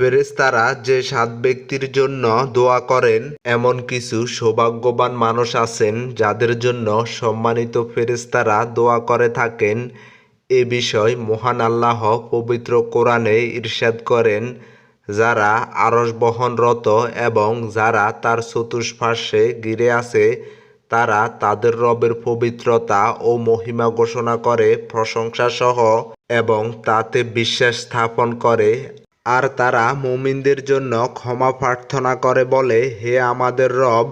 ফেরেশতারা যে সাত ব্যক্তির জন্য দোয়া করেন, এমন কিছু সৌভাগ্যবান মানুষ আছেন যাদের জন্য সম্মানিত ফেরেস্তারা দোয়া করে থাকেন। এ বিষয় মহান আল্লাহ পবিত্র কোরআনে ইরশাদ করেন, যারা আরশ বহনরত এবং যারা তার চতুষ্পার্শ্বে ঘিরে আছে, তারা তাদের রবের পবিত্রতা ও মহিমা ঘোষণা করে, প্রশংসাসহ এবং তাতে বিশ্বাস স্থাপন করে। আর তারা মুমিনদের জন্য ক্ষমা প্রার্থনা করে বলে, হে আমাদের রব,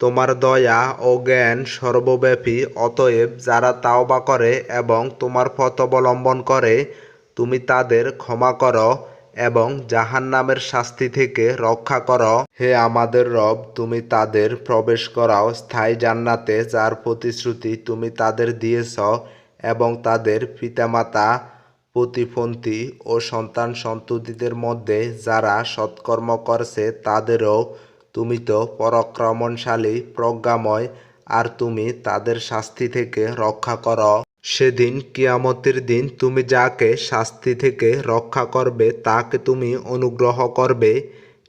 তোমার দয়া ও জ্ঞান সর্বব্যাপী, অতএব যারা তাওবা করে এবং তোমার পথ অবলম্বন করে, তুমি তাদের ক্ষমা করো এবং জাহান্নামের শাস্তি থেকে রক্ষা করো। হে আমাদের রব, তুমি তাদের প্রবেশ করাও স্থায়ী জান্নাতে, যার প্রতিশ্রুতি তুমি তাদের দিয়েছ এবং তাদের পিতামাতা প্রতিপন্থী ও সন্তান সন্ততিদের মধ্যে যারা সৎকর্ম করছে, তাদেরও তুমি তো পরাক্রমণশালী, প্রজ্ঞাময়, আর তুমি তাদের শাস্তি থেকে রক্ষা করো। সেদিন কিয়ামতের দিন তুমি যাকে শাস্তি থেকে রক্ষা করবে, তাকে তুমি অনুগ্রহ করবে।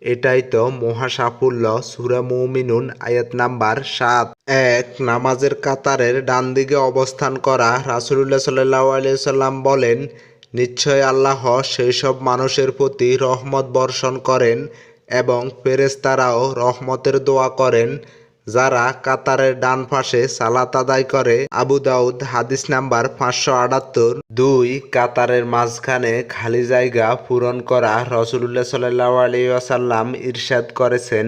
এটাই তো মহাসাফল্য, সুরা মুমিনুন, আয়াত নাম্বার সাত। এক, নামাজের কাতারের ডান দিকে অবস্থান করা। রাসুলুল্লাহ সাল্লাহ আলিয়াল্লাম বলেন নিশ্চয় আল্লাহ সেই সব মানুষের প্রতি রহমত বর্ষণ করেন এবং ফেরেশতারাও রহমতের দোয়া করেন, যারা কাতারের ডান পাশে সালাত আদায় করে। আবু দাউদ, হাদিস নাম্বার পাঁচশো আটাত্তর। দুই, কাতারের মাঝখানে খালি জায়গা পূরণ করা রসুল্লাহ সাল্লাহ আলী আসাল্লাম ইরশাদ করেছেন।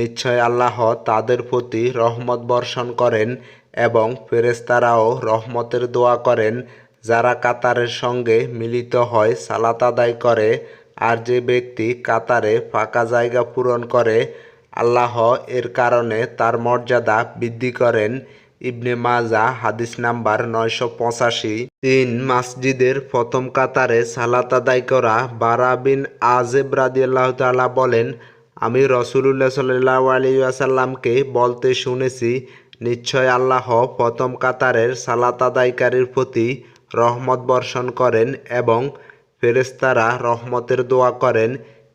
নিশ্চয় আল্লাহ তাদের প্রতি রহমত বর্ষণ করেন এবং ফেরেশতারাও রহমতের দোয়া করেন। যারা কাতারের সঙ্গে মিলিত হয় সালাত আদায় করে আর যে ব্যক্তি কাতারে ফাঁকা জায়গা পূরণ করে, আল্লাহ এর কারণে তার মর্যাদা বৃদ্ধি করেন। ইবনে মাজা, হাদিস নাম্বার নয়শো পঁচাশি। তিন, মসজিদের প্রথম কাতারে সালাত আদায় করা। বারা বিন আজেব রাদিয়াল্লাহ বলেন, আমি রসুলুল্লাহ সাল্লাহ আলী আসাল্লামকে বলতে শুনেছি, নিশ্চয় আল্লাহ প্রথম কাতারের সালাত আদায়কারীর প্রতি রহমত বর্ষণ করেন এবং ফেরেশতারা রহমতের দোয়া করেন।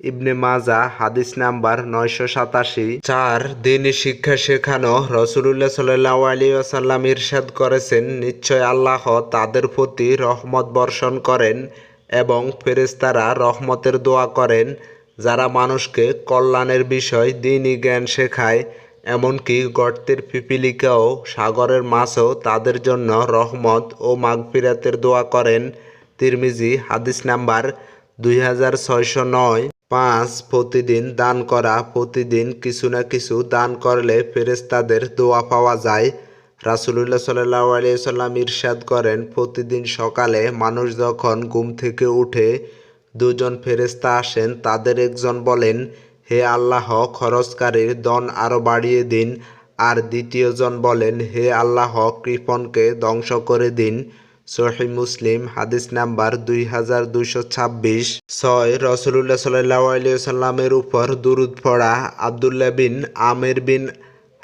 ইবনে মাজা, হাদিস নাম্বার নয়শো সাতাশি। চার দিনই শিক্ষা শেখানো রসুলুল্লাহ সাল্লাহ আলী আসাল্লাম ইরশাদ করেছেন, নিশ্চয় আল্লাহ তাদের প্রতি রহমত বর্ষণ করেন এবং ফেরেশতারা রহমতের দোয়া করেন। যারা মানুষকে কল্যাণের বিষয় দিনই জ্ঞান শেখায় এমনকি গর্তের পিপিলিকাও সাগরের মাছও তাদের জন্য রহমত ও মাগফিরাতের দোয়া করেন তিরমিজি, হাদিস নাম্বার দুই হাজার ছয়শো নয়। পাঁচ, প্রতিদিন দান করা, প্রতিদিন কিছু না কিছু দান করলে ফেরেশতাদের দোয়া পাওয়া যায়। রাসুলুল্লাহ সাল্লাহ আলিয়াল্লাম ইরশাদ করেন, প্রতিদিন সকালে মানুষ যখন ঘুম থেকে উঠে দুজন ফেরেশতা আসেন, তাদের একজন বলেন হে আল্লাহ, খরচকারীর দন আরও বাড়িয়ে দিন। আর দ্বিতীয়জন বলেন, হে আল্লাহ, কৃপণকে ধ্বংস করে দিন। সহি মুসলিম, হাদিস নাম্বার দুই হাজার দুইশো ছাব্বিশ। ছয় রসুল্লাহ সাল্লাহ আলিয়াল্লামের উপর দুরুদ পড়া আবদুল্লাহ বিন আমের বিন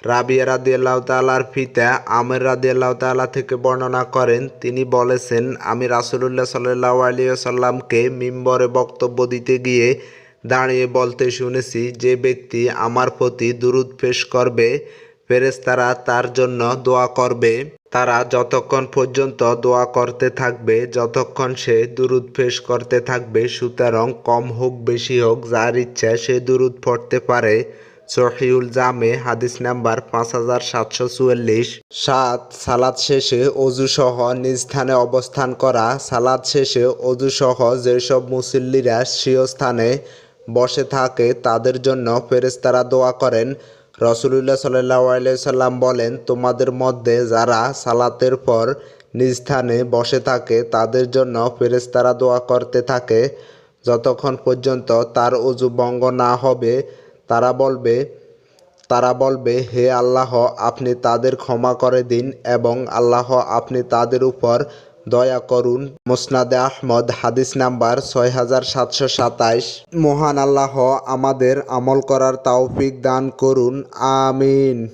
রাবিয়া রাদিয়াল্লাহ তালার পিতা আমের রাদিয়াল্লাহ তালা থেকে বর্ণনা করেন, তিনি বলেছেন, আমি রাসুলুল্লাহ সাল্লাহ আলিয়াল্লামকে মিম্বরে বক্তব্য দিতে গিয়ে দাঁড়িয়ে বলতে শুনেছি, যে ব্যক্তি আমার প্রতি দুরুদ পেশ করবে, ফেরেশতারা তার জন্য দোয়া করবে। তারা যতক্ষণ পর্যন্ত দোয়া করতে থাকবে, যতক্ষণ সে দুরুদ পেশ করতে থাকবে, সুতরাং কম হোক বেশি হোক, যার ইচ্ছা সে দুরুদ পড়তে পারে। সহিউল জামে, হাদিস নাম্বার পাঁচ হাজার সাতশো চুয়াল্লিশ। সাত, সালাদ শেষে অজুসহ নিজ স্থানে অবস্থান করা। সালাদ শেষে অজুসহ যেসব মুসল্লিরা স্বীয় স্থানে বসে থাকে, তাদের জন্য ফেরেস্তারা দোয়া করেন। রসুলুল্লাহ সাল্লাহ সাল্লাম বলেন, তোমাদের মধ্যে যারা সালাতের পর নিজ স্থানে বসে থাকে, তাদের জন্য ফেরেস্তারা দোয়া করতে থাকে। যতক্ষণ পর্যন্ত তার অজু ভঙ্গ না হবে, তারা বলবে তারা বলবে, হে আল্লাহ, আপনি তাদের ক্ষমা করে দিন এবং আল্লাহ, আপনি তাদের উপর দয়া করুন, মোসনাদে আহমদ, হাদিস নাম্বার ছয় হাজার সাতশো সাতাইশ। মহান আল্লাহ আমাদের আমল করার তাওফিক দান করুন, আমিন।